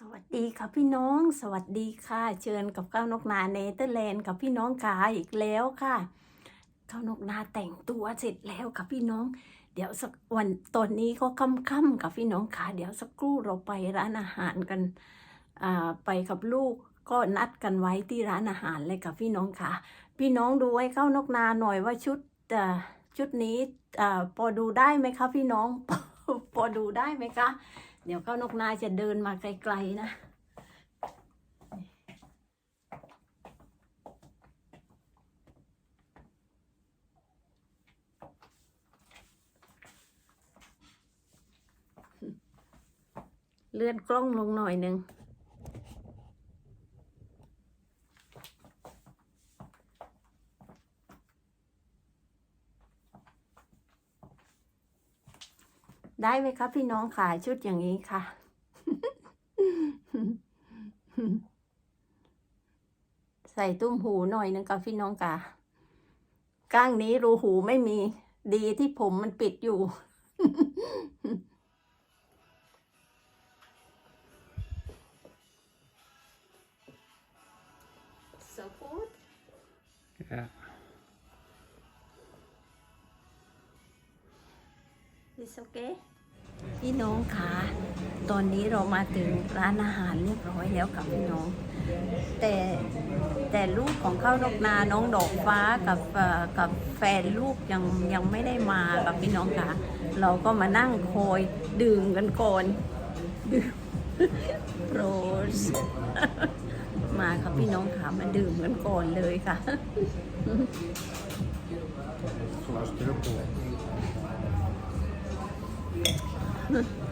สวัสดีค่ะพี่น้องสวัสดีค่ะ เชิญกับข้าวนกนาเนเธอร์แลนด์กับพี่น้องค่ะอีกแล้วค่ะข้าวนกนาแต่งตัวเสร็จแล้วค่ะพี่น้อง เดี๋ยวสักวันตอนนี้ก็ค่ำๆกับพี่น้องค่ะเดี๋ยวสักครู่เราไปร้านอาหารกันอ่าไปกับลูกก็นัดกันไว้ที่ร้านอาหารเลยค่ะพี่น้องค่ะ พี่น้องดูไว้ข้าวนกนาหน่อยว่าชุดอ่าชุดนี้อ่าพอดูได้ไหมคะพี่น้องพอดูได้ไหมคะ เดี๋ยวเข้านกนายจะเดินมาไกลๆนะเลื่อนกล้องลงหน่อยหนึ่ง ได้ไหมคะพี่น้องขายชุดอย่างนี้ค่ะ ใส่ตุ้มหูหน่อยนึงค่ะพี่น้องค่ะก้างนี้รูหูไม่มี ดีที่ผมมันปิดอยู่ so good Ja. Is okay พี่น้องคะตอนนี้เรามาถึงร้านอาหารเรียบร้อยแล้วค่ะพี่น้อง แต่แต่ลูกของข้าวนกนาน้องดอกฟ้ากับกับแฟนลูกยังยังไม่ได้มากับพี่น้องคะเราก็มานั่งคอยดื่มกันก่อนดื่มโรสมาครับพี่น้องค่ะมาดื่มกันก่อนเลยค่ะ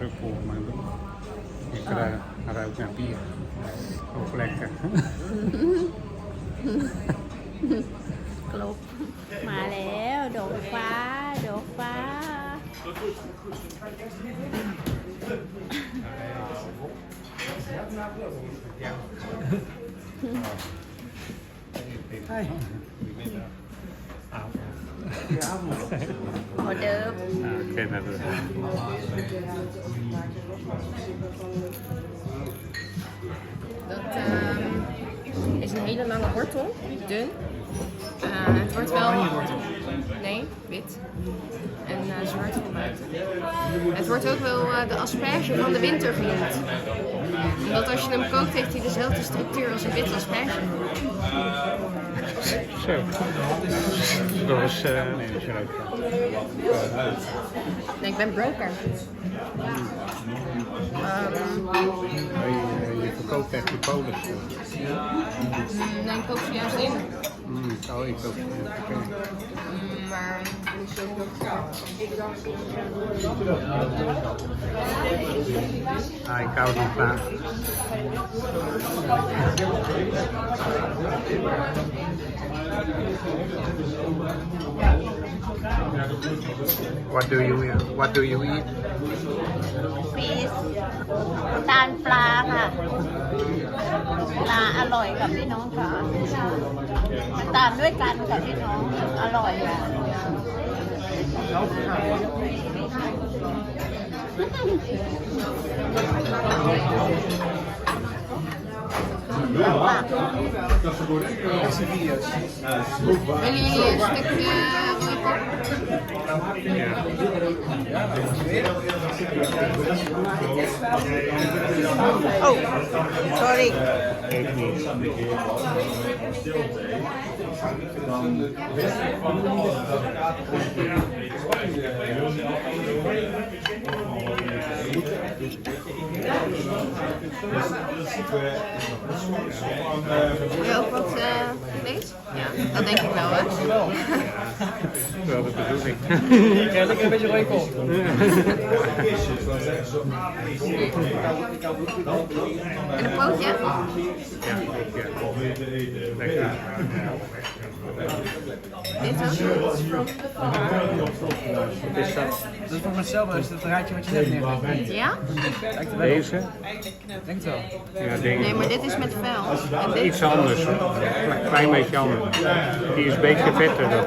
Reformen. ఇక్కడ అరవై బియ్య ఒక లెక్క Klub. Mà lẽ đột phá, đột phá. Hey. Dat ehm, is een hele lange wortel, dun. Eh, het wordt wel. Nee, wit. En eh, zwart van buiten. Het wordt ook wel eh, de asperge van de winter genoemd. Omdat als je hem kookt, heeft hij dezelfde structuur als een wit asperge. Zo. Dat was... eh nee, dat is. Nee, ik ben broker. Ehm, Je, je verkoopt echt die Polen. nee, ik kook ze juist in. Mm, oh, ik ook. Oké. Mm, Maar Ah, ik hou van vaak. What do you What do you eat? ฟีสตาลปลาค่ะ ปลาอร่อยกับพี่น้องค่ะมาตามด้วยกันกับพี่น้องอร่อยค่ะ willen jullie Oh, sorry. Ik niet. Wil je ook wat eh, vlees? Ja, dat denk ik wel, hè? Wel de bedoeling. Ja, lekker een beetje rooikop. En een pootje? Ja, Dit? Wat is dat? Dat is voor hetzelfde als het raadje wat je net neerlegt. Ja? Lijkt er wel op. Deze? Denk het wel. Ja, denk Nee, maar dit is met vel. En dit... Iets anders. Een klein beetje anders. Die is een beetje vetter. Dat,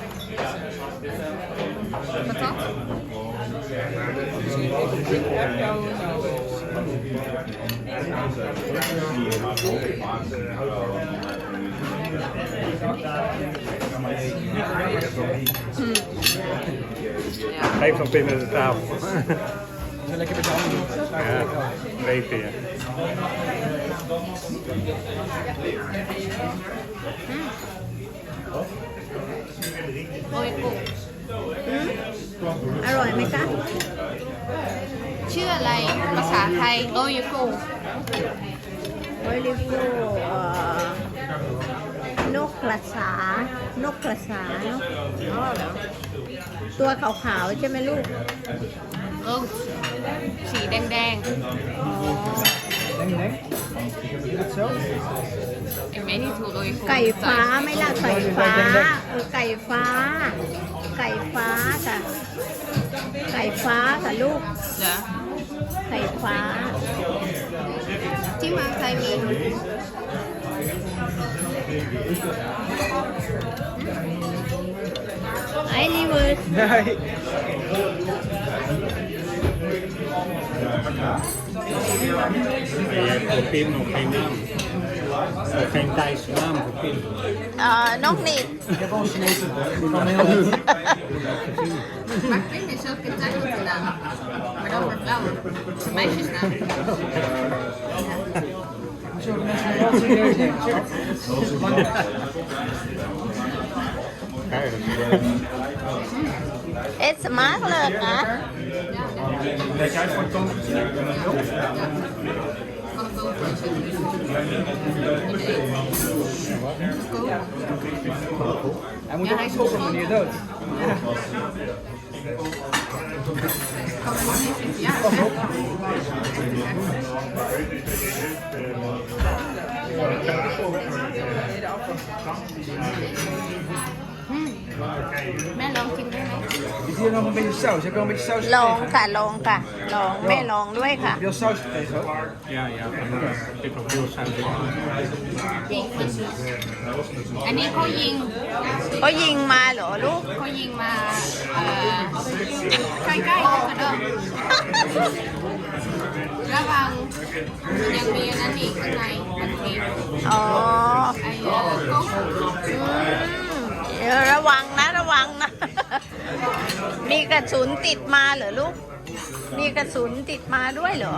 Zo. Patat. Geef nog binnen de tafel. Zo lekker met handen. Ja. Mooie kool. อร่อยไหมคะชื่ออะไรภาษาไทยโรยโกโอ้ยลิฟูเอ่อนกกระสานกกระสาเนาะอ๋อเหรอตัวขาวๆใช่ไหมลูกโรสสีแดงอ๋อ Denk, denk. Is het zo? ๆ ik weet niet hoe rode kool ไก่ฟ้าไม่ล่ะไก่ฟ้าเออไก่ฟ้า ไก่ฟ้าค่ะ ไก่ฟ้าค่ะลูกเหรอไก่ฟ้า ที่เมืองไทยมีไอ้ลิเวอร์ Nee. En Eh, geen Thaise naam voor eh, nog niet. Ik heb al Chinese. Ik heel goed. maar Pim is ook een Thaise naam. Maar dan voor vrouwen. Een meisjesnaam. Zo. Het is makkelijk, hè? Kijk hij moet Ja, ook koken wanneer je dood. Ja, echt. Hmm. Melon hier nog een beetje saus? Heb je al een beetje saus ลอง gekregen? ค่ะ ลองค่ะ ลอง แม่ลองด้วยค่ะ Heb je al saus gekregen ook? ja, ja, ik heb ook heel zuid. อันนี้เขายิงก็ยิงมาเหรอลูก เขายิงมาเอ่อใกล้ๆกันเด้อระวังยังมีอันนั้นอีกข้างในมันมีอ๋อไอ้เอ่อก็อืมเดี๋ยวระวังนะ ระวังนะ มีกระสุนติดมาเหรอลูก มีกระสุนติดมาด้วยเหรอ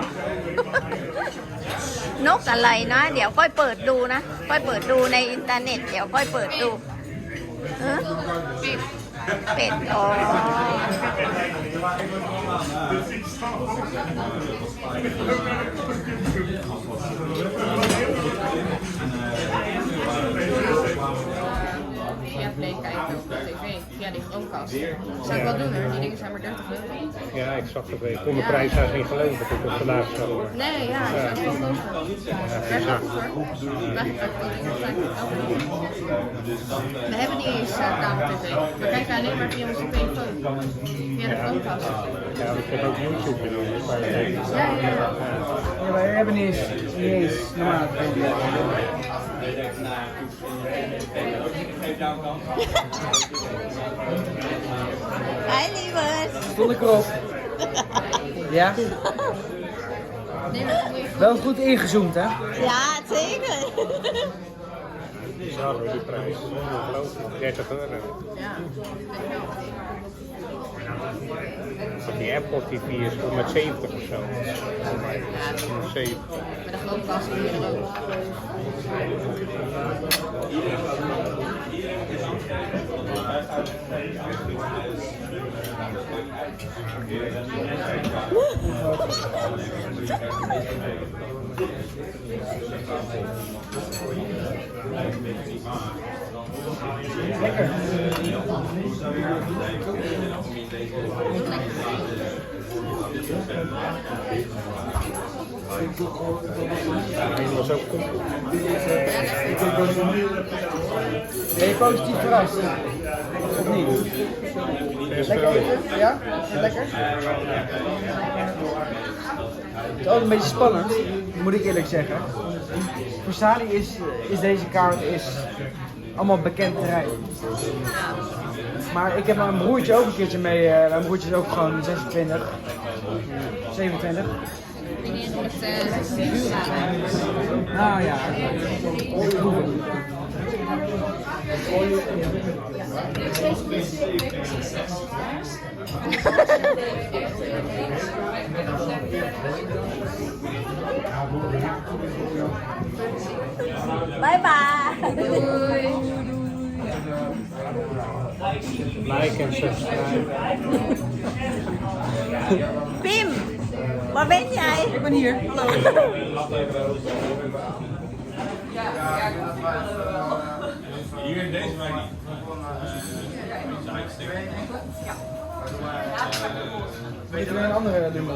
นกอะไรนะ เดี๋ยวค่อยเปิดดูนะ ค่อยเปิดดูในอินเทอร์เน็ต เดี๋ยวค่อยเปิดดูเออเป็ดเป็ดอ๋อ via Play kijken op tv, via die Chromecast. Zou ik wel doen hoor, die dingen zijn maar 30 euro. Ja, ik zag het. Ik kon de prijs eigenlijk niet geloven dat ik het vandaag zag. hoor. Nee, ja, dat wel kopen. Wij gebruiken elke dag. We hebben niet eens kabel-tv. We kijken alleen maar via onze telefoon. Via de Chromecast. Ja, ik heb ook YouTube kijkt. Ja, ja, ja. Ja, wij hebben niet eens, niet eens normaal gekregen. Hi, lieverd. Stond ik erop. Ja? Wel goed ingezoomd hè? Ja, zeker. Zo, die prijs. Ongelooflijk. 30 euro. Ja, Want die Apple TV is 170 of zo. Voor mij. 170. met de Chromecast is 4 euro. Lekker. ook. Ben je positief verrast? Of niet? Lekker eten? Ja? Lekker? Het is altijd een beetje spannend, moet ik eerlijk zeggen. Voor Sali is, is deze kaart is allemaal bekend terrein. Maar ik heb mijn broertje ook een keertje mee. eh, mijn broertje is ook gewoon 26, 27. Ik denk met uh, Nou ja. Bye bye. Like en subscribe. Pim, waar ben jij? Ik ben hier. Hallo. Hier in deze wijk niet. Weet je een andere nummer?